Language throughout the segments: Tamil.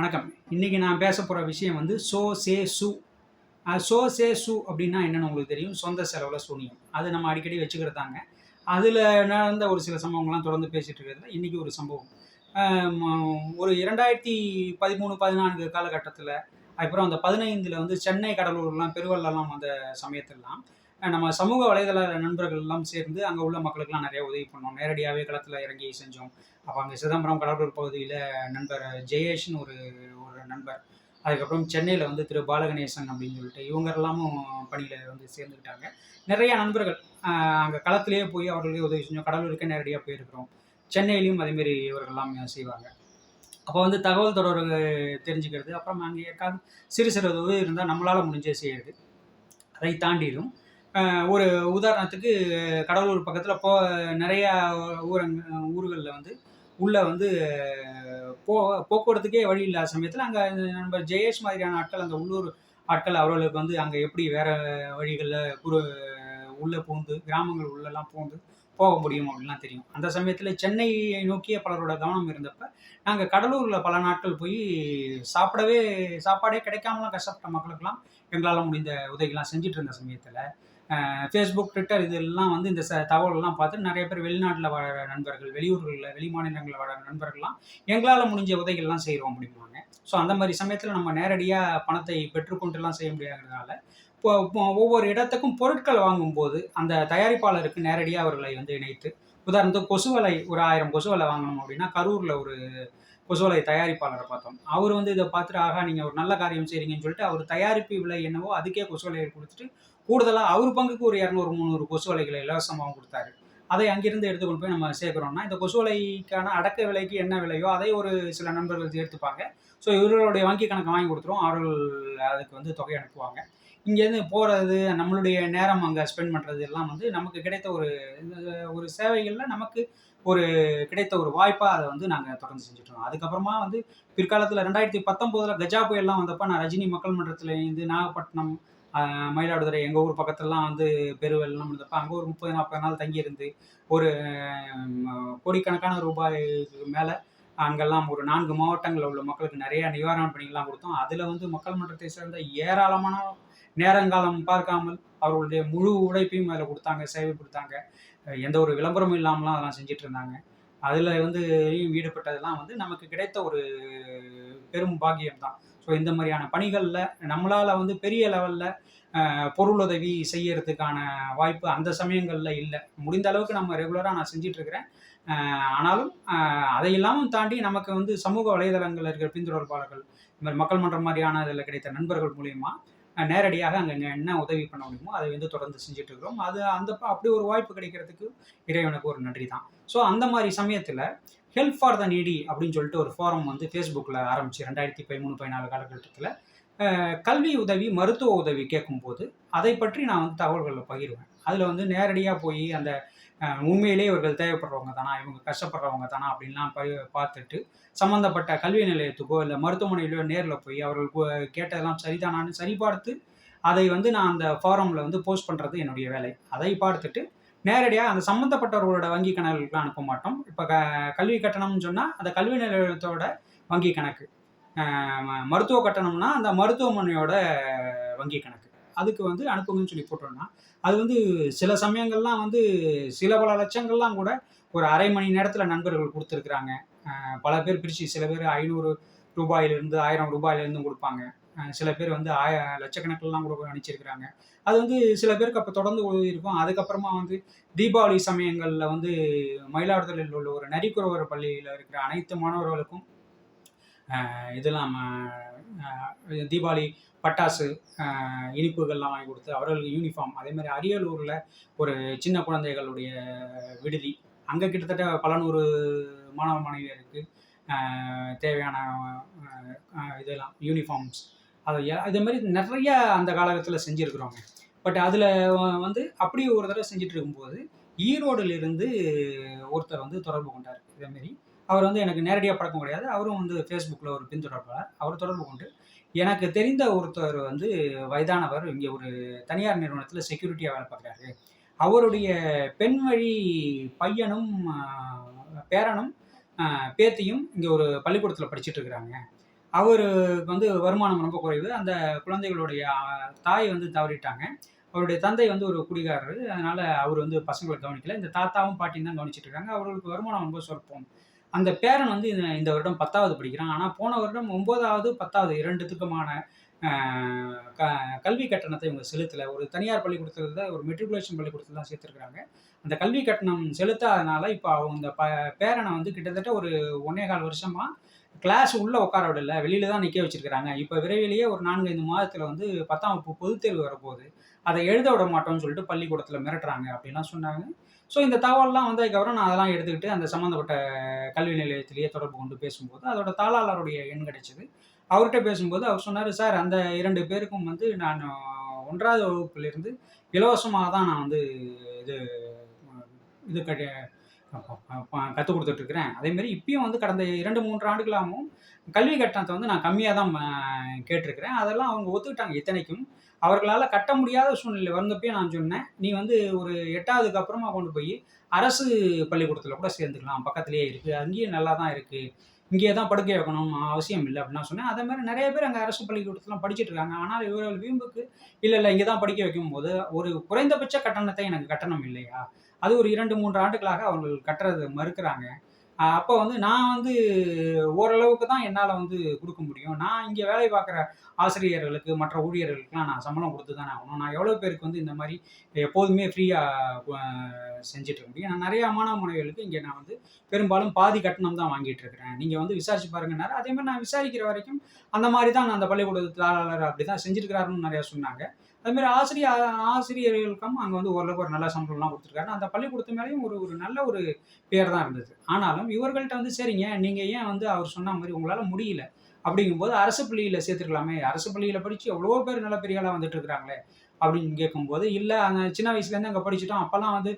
வணக்கம். இன்றைக்கி நான் பேச போகிற விஷயம் வந்து சோ சே சு. சோ சே சு அப்படின்னா என்னென்னு உங்களுக்கு தெரியும். சொந்த செலவில் சூனியம். அது நம்ம அடிக்கடி வச்சுக்கிறதாங்க. அதில் நடந்த ஒரு சில சம்பவங்கள்லாம் தொடர்ந்து பேசிகிட்டு இருக்கிறதுல இன்றைக்கி ஒரு சம்பவம். ஒரு இரண்டாயிரத்தி பதிமூணு பதினான்கு காலகட்டத்தில் அப்புறம் அந்த பதினைந்தில் வந்து சென்னை கடலூர்லாம் பெருவெள்ளலாம் வந்த சமயத்திலலாம் நம்ம சமூக வலைதள நண்பர்கள் எல்லாம் சேர்ந்து அங்கே உள்ள மக்களுக்கெல்லாம் நிறைய உதவி பண்ணோம். நேரடியாகவே களத்தில் இறங்கி செஞ்சோம். அப்போ அங்கே சிதம்பரம் கடலூர் பகுதியில் நண்பர் ஜெயேஷ்னு ஒரு ஒரு நண்பர். அதுக்கப்புறம் சென்னையில் வந்து திரு பாலகணேசன் அப்படின்னு சொல்லிட்டு இவங்க எல்லாமும் பணியில் வந்து சேர்ந்துக்கிட்டாங்க. நிறைய நண்பர்கள் அங்கே களத்திலேயே போய் அவர்களே உதவி செஞ்சோம். கடலூருக்கே நேரடியாக போயிருக்கிறோம். சென்னையிலையும் அதேமாரி இவர்கள்லாம் செய்வாங்க. அப்போ வந்து தகவல் தொடர்பு தெரிஞ்சுக்கிறது அப்புறம் அங்கே யாருக்காவது சிறு சிறு உதவி இருந்தால் நம்மளால் முடிஞ்சே செய்யறது. அதை தாண்டிடும். ஒரு உதாரணத்துக்கு கடலூர் பக்கத்தில் போ நிறையா ஊரங்க ஊர்களில் வந்து உள்ளே வந்து போ போக்குவரத்துக்கே வழி இல்லாத சமயத்தில் அங்கே நண்பர் ஜெயேஷ் மாதிரியான ஆட்கள் அந்த உள்ளூர் ஆட்கள் அவர்களுக்கு வந்து அங்கே எப்படி வேறு வழிகளில் குறு உள்ளே பூந்து கிராமங்கள் உள்ளெல்லாம் பூந்து போக முடியும் அப்படின்லாம் தெரியும். அந்த சமயத்தில் சென்னையை நோக்கிய பலரோட கவனம் இருந்தப்ப நாங்கள் கடலூரில் பல நாட்கள் போய் சாப்பிடவே சாப்பாடே கிடைக்காமலாம் கஷ்டப்பட்ட மக்களுக்கெல்லாம் எங்களால் முடிந்த உதவிகள்லாம் செஞ்சுட்டு இருந்த சமயத்தில் ஃபேஸ்புக் ட்விட்டர் இதெல்லாம் வந்து இந்த ச தகவலெல்லாம் பார்த்து நிறைய பேர் வெளிநாட்டில் வாழ நண்பர்கள் வெளியூர்களில் வெளி மாநிலங்களில் வாழ நண்பர்கள்லாம் எங்களால் முடிஞ்ச உதவிகள்லாம் செய்கிறோம் அப்படிம்பாங்க ஸோ அந்த மாதிரி சமயத்தில் நம்ம நேரடியாக பணத்தை பெற்றுக்கொண்டுலாம் செய்ய முடியாததுனால இப்போ இப்போ ஒவ்வொரு இடத்துக்கும் பொருட்கள் வாங்கும்போது அந்த தயாரிப்பாளருக்கு நேரடியாக அவர்களை வந்து இணைத்து உதாரணத்துக்கு கொசுவலை ஒரு ஆயிரம் கொசுவலை வாங்கணும் அப்படின்னா கரூரில் ஒரு கொசுவலை தயாரிப்பாளரை பார்த்தோம். அவர் வந்து இதை பார்த்துட்டு ஆகா நீங்கள் ஒரு நல்ல காரியம் செய்கிறீங்கன்னு சொல்லிட்டு அவர் தயாரிப்பு விலை என்னவோ அதுக்கே கொசுவலையை கொடுத்துட்டு கூடுதலாக அவர் பங்குக்கு ஒரு இரநூறு முந்நூறு கொசுவலைகளை இலவசமாகவும் கொடுத்தாரு. அதை அங்கிருந்து எடுத்து கொண்டு போய் நம்ம சேர்க்குறோம்னா இந்த கொசுவலைக்கான அடக்க விலைக்கு என்ன விலையோ அதை ஒரு சில நண்பர்கள் எடுத்துப்பாங்க. ஸோ இவர்களுடைய வங்கி கணக்கு வாங்கி கொடுத்துருவோம். அவர்கள் அதுக்கு வந்து தொகை அனுப்புவாங்க. இங்கேருந்து போகிறது நம்மளுடைய நேரம் அங்கே ஸ்பெண்ட் பண்ணுறது எல்லாம் வந்து நமக்கு கிடைத்த ஒரு ஒரு சேவைகளில் நமக்கு ஒரு கிடைத்த ஒரு வாய்ப்பாக அதை வந்து நாங்கள் தொடர்ந்து செஞ்சுட்ருக்கோம். அதுக்கப்புறமா வந்து பிற்காலத்தில் ரெண்டாயிரத்தி பத்தொம்போதில் கஜா புயல்லாம் வந்தப்போ நான் ரஜினி மக்கள் மன்றத்தில் இருந்து நாகப்பட்டினம் மயிலாடுதுறை எங்கள் ஊர் பக்கத்துலலாம் வந்து பெருவெல்லாம் இருந்தப்போ அங்கே ஒரு முப்பது நாற்பது நாள் தங்கியிருந்து ஒரு கோடிக்கணக்கான ரூபாய்க்கு மேலே அங்கெல்லாம் ஒரு நான்கு மாவட்டங்களில் உள்ள மக்களுக்கு நிறைய நிவாரண பணிகள்லாம் கொடுத்தோம். அதில் வந்து மக்கள் மன்றத்தை சேர்ந்த ஏராளமான நேரங்காலம் பார்க்காமல் அவர்களுடைய முழு உழைப்பையும் அதில் கொடுத்தாங்க சேவை கொடுத்தாங்க. எந்த ஒரு விளம்பரமும் இல்லாமலாம் அதெல்லாம் செஞ்சுட்டு இருந்தாங்க அதில் வந்து ஈடுபட்டதெல்லாம் வந்து நமக்கு கிடைத்த ஒரு பெரும் பாக்கியம் தான் ஸோ இந்த மாதிரியான பணிகளில் நம்மளால் வந்து பெரிய லெவலில் பொருளுதவி செய்யறதுக்கான வாய்ப்பு அந்த சமயங்களில் இல்லை. முடிந்த அளவுக்கு நம்ம ரெகுலராக நான் செஞ்சிட்ருக்கிறேன். ஆனாலும் அதை இல்லாமல் தாண்டி நமக்கு வந்து சமூக வலைதளங்களில் இருக்கிற பின்தொடர்பாளர்கள் இந்த மாதிரி மக்கள் மன்றம் மாதிரியான இதில் கிடைத்த நண்பர்கள் மூலியமா நேரடியாக அங்கே என்ன உதவி பண்ண முடியுமோ அதை வந்து தொடர்ந்து செஞ்சுட்டு இருக்கிறோம். அது அந்த அப்படி ஒரு வாய்ப்பு கிடைக்கிறதுக்கு இறைவனுக்கு ஒரு நன்றி தான். ஸோ அந்த மாதிரி சமயத்தில் ஹெல்ப் ஃபார் த நீடி அப்படின்னு சொல்லிட்டு ஒரு ஃபோரம் வந்து ஃபேஸ்புக்கில் ஆரம்பிச்சு ரெண்டாயிரத்தி பதிமூணு பதினாலு காலகட்டத்தில் கல்வி உதவி மருத்துவ உதவி கேட்கும்போது அதை பற்றி நான் வந்து தகவல்களை பகிர்வேன். அதில் வந்து நேரடியாக போய் அந்த உண்மையிலே உண்மையிலேயே இவர்கள் தேவைப்படுறவங்க தானா? இவங்க கஷ்டப்படுறவங்க தானா? அப்படின்லாம் பார்த்துட்டு சம்மந்தப்பட்ட கல்வி நிலையத்துக்கோ இல்லை மருத்துவமனையிலோ நேரில் போய் அவர்கள் கேட்டதெல்லாம் சரிதானான்னு சரிபார்த்து அதை வந்து நான் அந்த ஃபாரமில் வந்து போஸ்ட் பண்ணுறது என்னுடைய வேலை. அதை பார்த்துட்டு நேரடியாக அந்த சம்மந்தப்பட்டவர்களோட வங்கி கணக்குக்கு அனுப்ப மாட்டோம். இப்போ க கல்வி கட்டணம்னு சொன்னால் அந்த கல்வி நிலையத்தோட வங்கி கணக்கு. ம- மருத்துவ கட்டணம்னா அந்த மருத்துவமனையோட வங்கி கணக்கு. அதுக்கு வந்து அனுப்புங்கன்னு சொல்லி போட்டோம்னா அது வந்து சில சமயங்கள்லாம் வந்து சில பல லட்சங்கள்லாம் கூட ஒரு அரை மணி நேரத்தில் நண்பர்கள் கொடுத்துருக்குறாங்க. பல பேர் பிரித்து சில பேர் ஐநூறு ரூபாயிலிருந்து ஆயிரம் ரூபாயிலிருந்தும் கொடுப்பாங்க. சில பேர் வந்து ஆய லட்சக்கணக்கிலலாம் கூட அனுப்பிச்சிருக்கிறாங்க. அது வந்து சில பேருக்கு அப்போ தொடர்ந்து இருக்கும் அதுக்கப்புறமா வந்து தீபாவளி சமயங்களில் வந்து மயிலாடுதுறையில் உள்ள ஒரு நரிக்குறவர் பள்ளியில் இருக்கிற அனைத்து மாணவர்களுக்கும் இதெல்லாம் தீபாவளி பட்டாசு இனிப்புகள்லாம் வாங்கி கொடுத்து அவர்களுக்கு யூனிஃபார்ம் அதே மாதிரி அரியலூரில் ஒரு சின்ன குழந்தைகளுடைய விடுதி. அங்கே கிட்டத்தட்ட பல நூறு மாணவ மாணவியருக்கு தேவையான இதெல்லாம் யூனிஃபார்ம்ஸ் அது இதை இதே மாதிரி நிறைய அந்த காலகட்டத்தில் செஞ்சுருக்குறோங்க. பட் அதில் வந்து அப்படி ஒரு தடவை செஞ்சுட்டு இருக்கும்போது ஈரோடிலிருந்து ஒருத்தர் வந்து தொடர்பு கொண்டார். இதேமாரி அவர் வந்து எனக்கு நேரடியாக பழக்கம் கிடையாது. அவரும் வந்து ஃபேஸ்புக்கில் ஒரு பின்தொடர்பாளர் அவர் தொடர்பு கொண்டு எனக்கு தெரிந்த ஒருத்தர் வந்து வயதானவர் இங்கே ஒரு தனியார் நிறுவனத்தில் செக்யூரிட்டியாக வேலை பார்க்குறாரு. அவருடைய பெண் வழி பையனும் பேரனும் பேத்தியும் இங்கே ஒரு பள்ளிக்கூடத்தில் படிச்சுட்டு இருக்கிறாங்க அவருக்கு வந்து வருமானம் ரொம்ப குறைவு. அந்த குழந்தைகளுடைய தாய் வந்து தவறிட்டாங்க. அவருடைய தந்தை வந்து ஒரு குடிகாரர். அதனால அவர் வந்து பசங்களை கவனிக்கல. இந்த தாத்தாவும் பாட்டியும் தான் கவனிச்சிட்டு இருக்காங்க அவர்களுக்கு வருமானம் ரொம்ப சொற்பம். அந்த பேரன் வந்து இந்த இந்த வருடம் பத்தாவது படிக்கிறான். ஆனால் போன வருடம் ஒம்போதாவது பத்தாவது இரண்டுத்துக்குமான க கல்வி கட்டணத்தை இவங்க செலுத்தலை. ஒரு தனியார் பள்ளிக்கூடத்தில் ஒரு மெட்ரிகுலேஷன் பள்ளிக்கூடத்தில் தான் சேர்த்துருக்குறாங்க. அந்த கல்வி கட்டணம் செலுத்தாதனால இப்போ அவங்க இந்த ப பேரனை வந்து கிட்டத்தட்ட ஒரு ஒன்னே கால் வருஷமாக கிளாஸ் உள்ளே உட்கார விடல. வெளியில தான் நிற்க வச்சிருக்கிறாங்க. இப்போ விரைவிலேயே ஒரு நான்கு ஐந்து மாதத்தில் வந்து பத்தாம் வகுப்பு பொதுத் தேர்வு வரப்போகுது. அதை எழுத விட மாட்டோம்னு சொல்லிட்டு பள்ளிக்கூடத்தில் மிரட்டுறாங்க அப்படின்லாம் சொன்னாங்க. ஸோ இந்த தகவல்லாம் வந்ததுக்கப்புறம் நான் அதெல்லாம் எடுத்துக்கிட்டு அந்த சம்மந்தப்பட்ட கல்வி நிலையத்திலேயே தொடர்பு கொண்டு பேசும்போது அதோட தாளாளருடைய எண் கிடைச்சிது. அவர்கிட்ட பேசும்போது அவர் சொன்னார் சார் அந்த இரண்டு பேருக்கும் வந்து நான் ஒன்றாவது வகுப்புலேருந்து இலவசமாக தான் நான் வந்து இது இது கட்டி கற்றுக் கொடுத்துட்ருக்குறேன். அதேமாரி இப்பயும் வந்து கடந்த இரண்டு மூன்று ஆண்டுகளாகவும் கல்வி கட்டணத்தை வந்து நான் கம்மியாக தான் கேட்டிருக்கிறேன். அதெல்லாம் அவங்க ஒத்துக்கிட்டாங்க. இத்தனைக்கும் அவர்களால் கட்ட முடியாத சூழ்நிலை. வந்தப்பயே நான் சொன்னேன் நீ வந்து ஒரு எட்டாவதுக்கு அப்புறமா கொண்டு போய் அரசு பள்ளிக்கூடத்தில் கூட சேர்ந்துக்கலாம். பக்கத்துலேயே இருக்குது அங்கேயும் நல்லா தான் இருக்குது இங்கேயே தான் படுக்கை வைக்கணும் அவசியம் இல்லை. அப்படின்னு சொன்னேன். அதே மாதிரி நிறைய பேர் அங்கே அரசு பள்ளிக்கூடத்துலாம் படிச்சுட்டு இருக்காங்க. ஆனால் இவர்கள் வீம்புக்கு இல்லை இல்லை இங்கே தான் படிக்க வைக்கும்போது ஒரு குறைந்தபட்ச கட்டணத்தை எனக்கு கட்டணம் இல்லையா? அது ஒரு இரண்டு மூன்று ஆண்டுகளாக அவர்கள் கட்டுறது மறுக்கிறாங்க. அப்போ வந்து நான் வந்து ஓரளவுக்கு தான் என்னால் வந்து கொடுக்க முடியும். நான் இங்கே வேலை பார்க்குற ஆசிரியர்களுக்கு மற்ற ஊழியர்களுக்குலாம் நான் சம்பளம் கொடுத்து தான் ஆகணும். நான் எவ்வளோ பேருக்கு வந்து இந்த மாதிரி எப்போதுமே ஃப்ரீயாக செஞ்சுட்டு இருக்க முடியும். நான் நிறைய மாணவ மாணவிகளுக்கு இங்கே நான் வந்து பெரும்பாலும் பாதி கட்டணம் தான் வாங்கிட்டு இருக்கிறேன். நீங்கள் வந்து விசாரிச்சு பாருங்கன்னாரு. அதே மாதிரி நான் விசாரிக்கிற வரைக்கும் அந்த மாதிரி தான் நான் அந்த பள்ளிக்கூடத்தாளர் அப்படி தான் செஞ்சுருக்கிறாருன்னு நிறையா சொன்னாங்க. அதுமாரி ஆசிரியர் ஆசிரியர்களுக்கும் அங்கே வந்து ஓரளவுக்கு ஒரு நல்ல சம்பளம்லாம் கொடுத்துருக்காரு அந்த பள்ளிக்கூடத்து மேலேயும் ஒரு ஒரு நல்ல ஒரு பேர் தான் இருந்தது. ஆனாலும் இவர்கள்ட்ட வந்து சரிங்க நீங்கள் ஏன் வந்து அவர் சொன்ன மாதிரி உங்களால் முடியல? அப்படிங்கும்போது அரசு பள்ளியில் சேர்த்துருக்கலாமே அரசு பள்ளியில் படித்து எவ்வளோ பேர் நல்ல பெரிய ஆளாக வந்துட்டு இருக்கிறாங்களே அப்படின்னு கேட்கும்போது இல்லை அந்த சின்ன வயசுலேருந்து அங்கே படிச்சுட்டோம். அப்போல்லாம் வந்து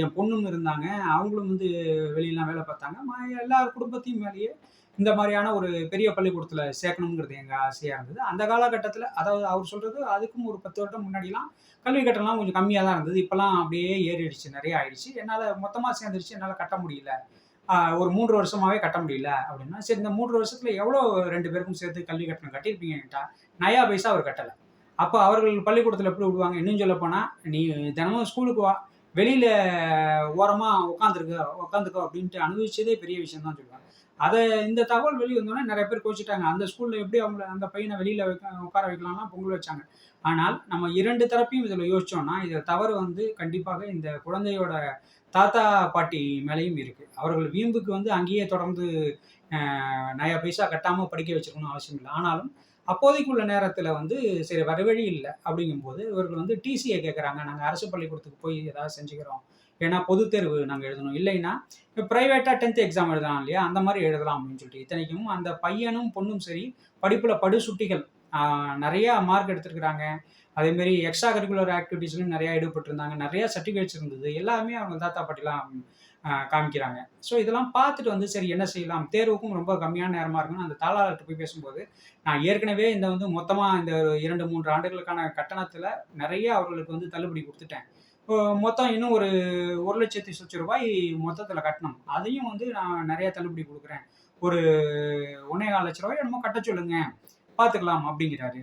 என் பொண்ணும் இருந்தாங்க. அவங்களும் வந்து வெளியெல்லாம் வேலை பார்த்தாங்க. எல்லார் குடும்பத்தையும் மேலேயே இந்த மாதிரியான ஒரு பெரிய பள்ளிக்கூடத்தில் சேர்க்கணுங்கிறது எங்கள் ஆசையாக இருந்தது. அந்த காலகட்டத்தில் அதாவது அவர் சொல்கிறது அதுக்கும் ஒரு பத்து வருடம் முன்னாடிலாம் கல்வி கட்டணம்லாம் கொஞ்சம் கம்மியாக தான் இருந்தது. இப்போலாம் அப்படியே ஏறிடுச்சு நிறைய ஆயிடுச்சு. என்னால் மொத்தமாக சேர்ந்துருச்சு என்னால் கட்ட முடியல. ஒரு மூன்று வருஷமாகவே கட்ட முடியல அப்படின்னா சரி இந்த மூன்று வருஷத்தில் எவ்வளோ ரெண்டு பேருக்கும் சேர்த்து கல்வி கட்டணம் கட்டியிருப்பீங்கன்ட்டா நயா பைசா அவர் கட்டலை. அப்போ அவர்கள் பள்ளிக்கூடத்தில் எப்படி விடுவாங்க? இன்னும் சொல்ல போனால் நீ தினமும் ஸ்கூலுக்கு வா வெளியில் ஓரமாக உட்காந்துருக்க உட்காந்துக்கோ அப்படின்ட்டு அனுபவிச்சதே பெரிய விஷயம் தான் சொல்லுவாங்க. அதை இந்த தகவல் வெளியே நிறைய பேர் கோச்சிட்டாங்க. அந்த ஸ்கூலில் எப்படி அவங்கள அந்த பையனை வெளியில் வைக்க உட்கார வைக்கலாம்னா பொங்கல் வச்சாங்க. ஆனால் நம்ம இரண்டு தரப்பையும் இதில் யோசிச்சோம்னா இதில் தவறு வந்து கண்டிப்பாக இந்த குழந்தையோட தாத்தா பாட்டி மேலேயும் இருக்குது அவர்கள் வீம்புக்கு வந்து அங்கேயே தொடர்ந்து அஹ், நயா பைசா கட்டாமல் படிக்க வச்சுக்கணும்னு அவசியம் இல்லை. ஆனாலும் அப்போதைக்கு உள்ள நேரத்தில் வந்து சரி வர வழி இல்லை. அப்படிங்கும்போது இவர்கள் வந்து டிசியை கேட்குறாங்க நாங்கள் அரசு பள்ளிக்கூடத்துக்கு போய் ஏதாவது செஞ்சுக்கிறோம். ஏன்னா பொதுத் தேர்வு நாங்கள் எழுதணும். இல்லைன்னா இப்போ ப்ரைவேட்டாக டென்த் எக்ஸாம் எழுதலாம் இல்லையா? அந்த மாதிரி எழுதலாம் அப்படின்னு சொல்லிட்டு இத்தனைக்கும் அந்த பையனும் பொண்ணும் சரி படிப்பில் படுசுட்டிகள் நிறையா மார்க் எடுத்திருக்கிறாங்க. அதேமாரி எக்ஸ்ட்ரா கரிக்குலர் ஆக்டிவிட்டீஸ்லையும் நிறையா ஈடுபட்டிருந்தாங்க. நிறையா சர்டிஃபிகேட்ஸ் இருந்தது. எல்லாமே அவங்க தாத்தா பாட்டிலாம் காமிக்கிறாங்க. ஸோ இதெல்லாம் பார்த்துட்டு வந்து சரி என்ன செய்யலாம்? தேர்வுக்கும் ரொம்ப கம்மியான நேரமாக இருக்குன்னு அந்த தாளாளர்கிட்ட போய் பேசும்போது நான் ஏற்கனவே இந்த வந்து மொத்தமாக இந்த இரண்டு மூன்று ஆண்டுகளுக்கான கட்டணத்தில் நிறைய அவர்களுக்கு வந்து தள்ளுபடி கொடுத்துட்டேன். மொத்தம் இன்னும் ஒரு ஒரு லட்சத்தி சொச்ச ரூபாய் மொத்தத்தில் கட்டணும். அதையும் வந்து நான் நிறைய தள்ளுபடி கொடுக்குறேன். ஒரு ஒன்றே கால் லட்ச ரூபாய் என்னமோ கட்ட சொல்லுங்க. பார்த்துக்கலாம் அப்படிங்கிறாரு.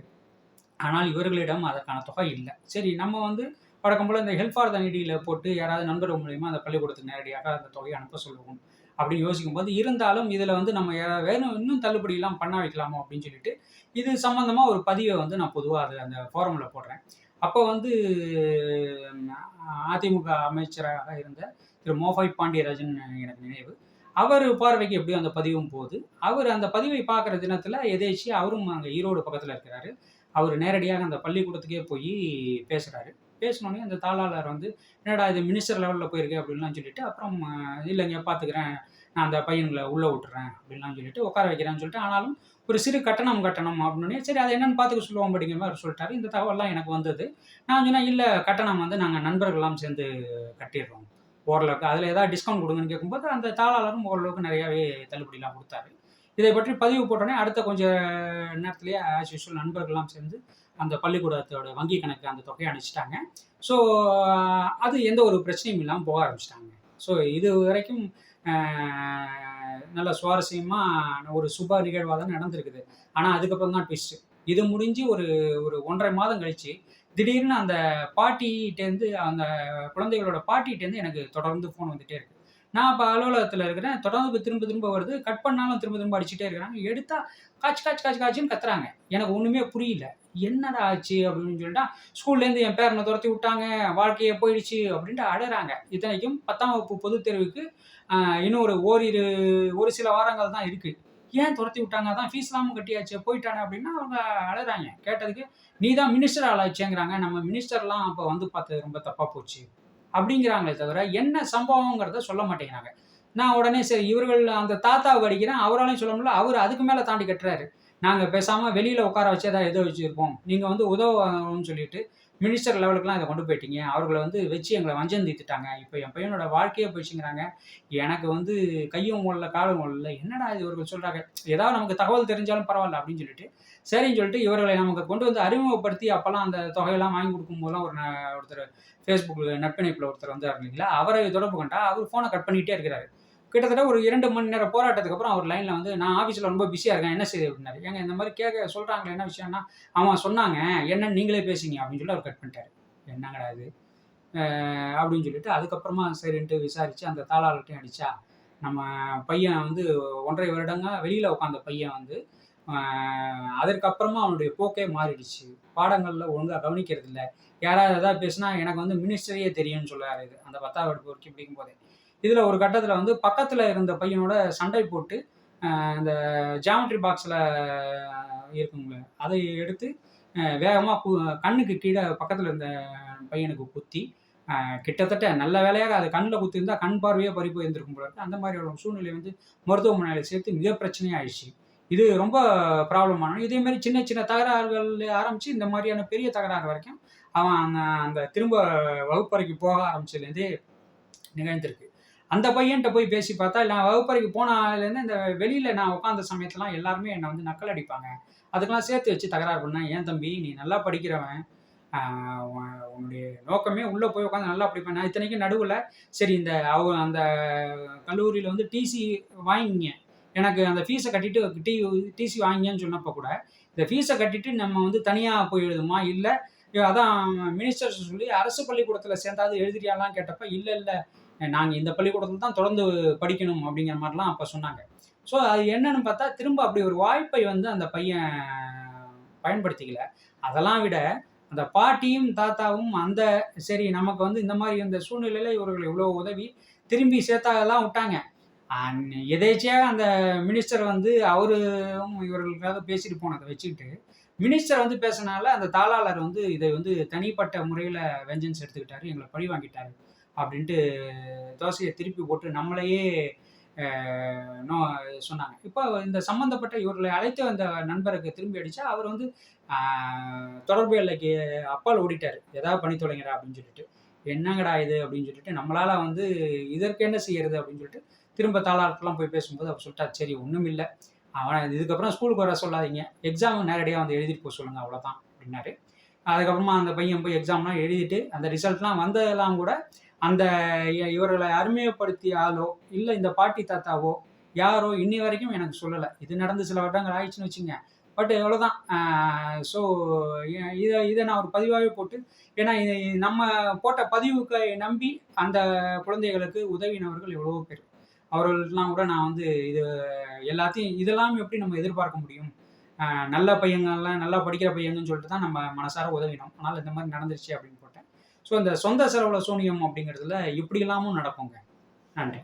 ஆனால் இவர்களிடம் அதற்கான தொகை இல்லை. சரி நம்ம வந்து வழக்கம் போல் இந்த ஹெல்ப் ஃபார் த நிதியில் போட்டு யாராவது நண்பர்கள் மூலியமாக அந்த பள்ளிக்கூடத்துக்கு நேரடியாக அந்த தொகையை அனுப்ப சொல்லுவோம். அப்படின்னு யோசிக்கும்போது இருந்தாலும் இதில் வந்து நம்ம யாராவது வேணும் இன்னும் தள்ளுபடியெல்லாம் பண்ண வைக்கலாமோ அப்படின்னு சொல்லிட்டு இது சம்மந்தமாக ஒரு பதிவை வந்து நான் பொதுவாக அது அந்த ஃபோரமில் போடுறேன். அப்போ வந்து அதிமுக அமைச்சராக இருந்த திரு மோஃபை பாண்டியராஜன் எனக்கு நினைவு. அவர் பார்வைக்கு எப்படியும் அந்த பதிவும் போகுது. அவர் அந்த பதிவை பார்க்குற தினத்தில் எதேச்சி அவரும் அங்கே ஈரோடு பக்கத்தில் இருக்கிறாரு. அவர் நேரடியாக அந்த பள்ளிக்கூடத்துக்கே போய் பேசுகிறாரு பேசினோடனே அந்த தாளாளர் வந்து என்னடா இது மினிஸ்டர் லெவலில் போயிருக்கு? அப்படின்லாம் சொல்லிட்டு அப்புறம் இல்லைங்க பார்த்துக்கிறேன் நான் அந்த பையன்களை உள்ளே விட்டுறேன். அப்படின்லாம் சொல்லிட்டு உட்கார வைக்கிறேன்னு சொல்லிட்டு ஆனாலும் ஒரு சிறு கட்டணம் கட்டணம் அப்படின்னே சரி அதை என்னன்னு பார்த்துக்க சொல்லுவோம் அப்படிங்கிற மாதிரி சொல்லிட்டாரு. இந்த தகவல்லாம் எனக்கு வந்தது. நான் சொன்னேன் இல்லை கட்டணம் வந்து நாங்கள் நண்பர்கள்லாம் சேர்ந்து கட்டிடுறோம். ஓரளவுக்கு அதில் ஏதாவது டிஸ்கவுண்ட் கொடுங்கன்னு கேட்கும்போது அந்த தாளாளரும் ஓரளவுக்கு நிறையாவே தள்ளுபடிலாம் கொடுத்தாரு. இதை பற்றி பதிவு போட்டோன்னே அடுத்த கொஞ்ச நேரத்துலேயே ஆஸ் யூஸ்வல் நண்பர்கள்லாம் சேர்ந்து அந்த பள்ளிக்கூடத்தோட வங்கி கணக்கு அந்த தொகையை அனுப்பிச்சிட்டாங்க. ஸோ அது எந்த ஒரு பிரச்சனையும் இல்லாமல் போக ஆரம்பிச்சிட்டாங்க. ஸோ இது வரைக்கும் நல்ல சுவாரஸ்யமாக ஒரு சுப நிகழ்வாக தான் நடந்திருக்குது. ஆனால் அதுக்கப்புறம் தான் ட்விஸ்ட்டு இது முடிஞ்சு ஒரு ஒரு ஒன்றரை மாதம் கழிச்சு திடீர்னு அந்த பாட்டிகிட்டேருந்து அந்த குழந்தைகளோட பாட்டிகிட்டேருந்து எனக்கு தொடர்ந்து ஃபோன் வந்துகிட்டே இருக்குது நான் இப்போ அலுவலகத்தில் இருக்கிறேன். தொடர்ந்து திரும்ப திரும்ப வருது. கட் பண்ணாலும் திரும்ப திரும்ப அடிச்சுட்டே இருக்கிறாங்க. எடுத்தால் காய்ச்சி காய்ச்சி காய்ச்சி காய்ச்சின்னு கத்துறாங்க. எனக்கு ஒன்றுமே புரியல. என்னடா ஆச்சு அப்படின்னு சொல்லிட்டா ஸ்கூல்லேருந்து என் பேரனை துரத்தி விட்டாங்க. வாழ்க்கையே போயிடுச்சு. அப்படின்ட்டு அழறாங்க இத்தனைக்கும் பத்தாம் வகுப்பு பொதுத் தேர்வுக்கு இன்னும் ஒரு ஓரிரு ஒரு சில வாரங்கள் தான் இருக்கு. ஏன் துரத்தி விட்டாங்க? அதான் ஃபீஸ்லாம் கட்டியாச்சு. போயிட்டானே அப்படின்னா அவங்க அழறாங்க. கேட்டதுக்கு நீ தான் மினிஸ்டர் ஆளாச்சேங்கிறாங்க நம்ம மினிஸ்டர்லாம் அப்போ வந்து பார்த்தது ரொம்ப தப்பாக போச்சு. அப்படிங்கிறாங்களே தவிர என்ன சம்பவங்கிறத சொல்ல மாட்டேங்கிறாங்க. நான் உடனே சரி இவர்கள் அந்த தாத்தாவை அடிக்கிறேன். அவராலையும் சொல்ல முடியல. அவர் அதுக்கு மேலே தாண்டி கட்டுறாரு. நாங்கள் பேசாமல் வெளியில் உட்கார வச்சு ஏதாவது எதோ வச்சுருப்போம். நீங்கள் வந்து உதவணும்னு சொல்லிட்டு மினிஸ்டர் லெவலுக்குலாம் இதை கொண்டு போயிட்டீங்க. அவர்களை வந்து வச்சு எங்களை வஞ்சம் தீர்த்துட்டாங்க. இப்போ என் பையனோட வாழ்க்கையே போயிடுச்சுங்கிறாங்க எனக்கு வந்து கையும் ஓடல காலும் ஓடல என்னடா இது இவர்கள் சொல்கிறாங்க ஏதாவது நமக்கு தகவல் தெரிஞ்சாலும் பரவாயில்ல அப்படின்னு சொல்லிட்டு சரின்னு சொல்லிட்டு இவர்களை நமக்கு கொண்டு வந்து அறிமுகப்படுத்தி அப்போல்லாம் அந்த தொகையெல்லாம் வாங்கி கொடுக்கும்போதெல்லாம் ஒரு ஒருத்தர் ஃபேஸ்புக்கில் நட்பிணைப்பில் ஒருத்தர் வந்தார் இல்லைங்களா? அவரை தொடர்பு கொண்டா அவர் ஃபோனை கட் பண்ணிகிட்டே இருக்கிறாரு. கிட்டத்தட்ட ஒரு இரண்டு மணி நேரம் போராட்டத்துக்கு அப்புறம் அவர் லைனில் வந்து நான் ஆஃபீஸில் ரொம்ப பிஸியாக இருக்கேன். என்ன செய்யுது அப்படின்னாரு. ஏங்க இந்த மாதிரி கேட்க சொல்கிறாங்களே என்ன விஷயம்னா அவன் சொன்னாங்க. என்னன்னு நீங்களே பேசுங்க. அப்படின்னு சொல்லி அவர் கட் பண்ணிட்டாரு. என்னங்கடா இது? அப்படின்னு சொல்லிட்டு அதுக்கப்புறமா சரின்ட்டு விசாரித்து அந்த தாளாளர்கிட்டையும் அடித்தா நம்ம பையன் வந்து ஒன்றரை வருடங்க வெளியில் உட்காந்த பையன் வந்து அதற்கப்புறமா அவனுடைய போக்கே மாறிடுச்சு. பாடங்களில் ஒழுங்காக கவனிக்கிறது இல்லை யாராவது எதாவது பேசினா எனக்கு வந்து மினிஸ்டரியே தெரியும்னு சொல்லாரு இது. அந்த பத்தாவது வகுப்பு வரைக்கும் படிக்கும் போதே இதில் ஒரு கட்டத்தில் வந்து பக்கத்தில் இருந்த பையனோட சண்டை போட்டு அந்த ஜாமெட்ரி பாக்ஸில் இருக்குங்களே அதை எடுத்து வேகமாக கு கண்ணுக்கு கீழே பக்கத்தில் இருந்த பையனுக்கு குத்தி கிட்டத்தட்ட நல்ல வேலையாக அது கண்ணில் குத்திருந்தா கண் பார்வையே பறி போயிருந்திருக்கும் போல அந்த மாதிரியோட சூழ்நிலை வந்து மருத்துவமனையில் சேர்த்து மிக பிரச்சனையாயிடுச்சு. இது ரொம்ப ப்ராப்ளமான இதே மாதிரி சின்ன சின்ன தகராறுகள் ஆரம்பித்து இந்த மாதிரியான பெரிய தகராறு வரைக்கும் அவன் அந்த அந்த திரும்ப வகுப்பறைக்கு போக ஆரம்பிச்சதுலேருந்தே நிகழ்ந்திருக்கு. அந்த பையன்கிட்ட போய் பேசி பார்த்தா நான் வகுப்பறைக்கு போனாலேருந்து இந்த வெளியில் நான் உட்காந்த சமயத்துலாம் எல்லாருமே என்னை வந்து நக்கல் அடிப்பாங்க. அதுக்கெல்லாம் சேர்த்து வச்சு தகராறு பண்ணேன் ஏன் தம்பி நீ நல்லா படிக்கிறவன். உன்னுடைய நோக்கமே உள்ளே போய் உட்காந்து நல்லா படிப்பேன். நான் இத்தனைக்கும் நடுவில் சரி இந்த அவ அந்த கல்லூரியில் வந்து டிசி வாங்கிங்க. எனக்கு அந்த ஃபீஸை கட்டிட்டு டி டிசி வாங்கிங்கன்னு சொன்னப்போ கூட இந்த ஃபீஸை கட்டிட்டு நம்ம வந்து தனியாக போய் எழுதுமா? இல்லை அதான் மினிஸ்டர் சொல்லி அரசு பள்ளிக்கூடத்தில் சேர்ந்தாவது எழுதுறியாலாம் கேட்டப்ப இல்லை இல்லை. நாங்கள் இந்த பள்ளிக்கூடத்தில் தான் தொடர்ந்து படிக்கணும் அப்படிங்கிற மாதிரிலாம் அப்போ சொன்னாங்க. ஸோ அது என்னன்னு பார்த்தா திரும்ப அப்படி ஒரு வாய்ப்பை வந்து அந்த பையன் பயன்படுத்திக்கல. அதெல்லாம் விட அந்த பாட்டியும் தாத்தாவும் அந்த சரி நமக்கு வந்து இந்த மாதிரி இந்த சூழ்நிலையில் இவர்கள் இவ்வளோ உதவி திரும்பி சேர்த்தாலாம் விட்டாங்க. அண்ட் எதேச்சியாக அந்த மினிஸ்டர் வந்து அவரும் இவர்களுக்காக பேசிட்டு போனதை வச்சுக்கிட்டு மினிஸ்டர் வந்து பேசினால அந்த தாளாளர் வந்து இதை வந்து தனிப்பட்ட முறையில் வெஞ்சன்ஸ் எடுத்துக்கிட்டாரு எங்களை பழி வாங்கிட்டாரு அப்படின்ட்டு தோசையை திருப்பி போட்டு நம்மளையே நோ சொன்னாங்க. இப்போ இந்த சம்மந்தப்பட்ட இவர்களை அழைத்து வந்த நண்பருக்கு திரும்பி அடித்தா அவர் வந்து தொடர்பு எல்லைக்கு அப்பால் ஓடிட்டார். ஏதாவது பண்ணி தொலைங்கடா அப்படின்னு சொல்லிட்டு. என்னங்கடா இது அப்படின்னு சொல்லிட்டு நம்மளால் வந்து இதற்கு என்ன செய்யறது அப்படின்னு சொல்லிட்டு திரும்ப தாளாளர்லாம் போய் பேசும்போது அவர் சொல்லிட்டா சரி ஒன்றும் இல்லை. அவனை இதுக்கப்புறம் ஸ்கூலுக்கு வர சொல்லாதீங்க. எக்ஸாம் நேரடியாக வந்து எழுதிட்டு போக சொல்லுங்கள் அவ்வளோதான் அப்படின்னாரு. அதுக்கப்புறமா அந்த பையன் போய் எக்ஸாம்லாம் எழுதிட்டு அந்த ரிசல்ட்லாம் வந்ததெல்லாம் கூட அந்த இவர்களை அறிமுகப்படுத்திய ஆளோ இல்லை இந்த பாட்டி தாத்தாவோ யாரோ இன்னி வரைக்கும் எனக்கு சொல்லலை. இது நடந்து சில வருடங்கள் ஆயிடுச்சுன்னு வச்சுங்க பட் இவ்வளோதான் ஸோ இதை இதை நான் ஒரு பதிவாகவே போட்டு ஏன்னா இது நம்ம போட்ட பதிவுக்கு நம்பி அந்த குழந்தைகளுக்கு உதவினவர்கள் எவ்வளவோ பேர். அவர்கள்லாம் கூட நான் வந்து இது எல்லாத்தையும் இதெல்லாம் எப்படி நம்ம எதிர்பார்க்க முடியும்? நல்ல பையங்கள்லாம் நல்லா படிக்கிற பையங்கன்னு சொல்லிட்டு தான் நம்ம மனசார உதவினோம். ஆனால் இந்த மாதிரி நடந்துருச்சு அப்படின்னு ஸோ இந்த சொந்த செலவுல சூனியம் அப்படிங்கிறதுல இப்படி இல்லாமல் நடக்குங்க. நன்றி.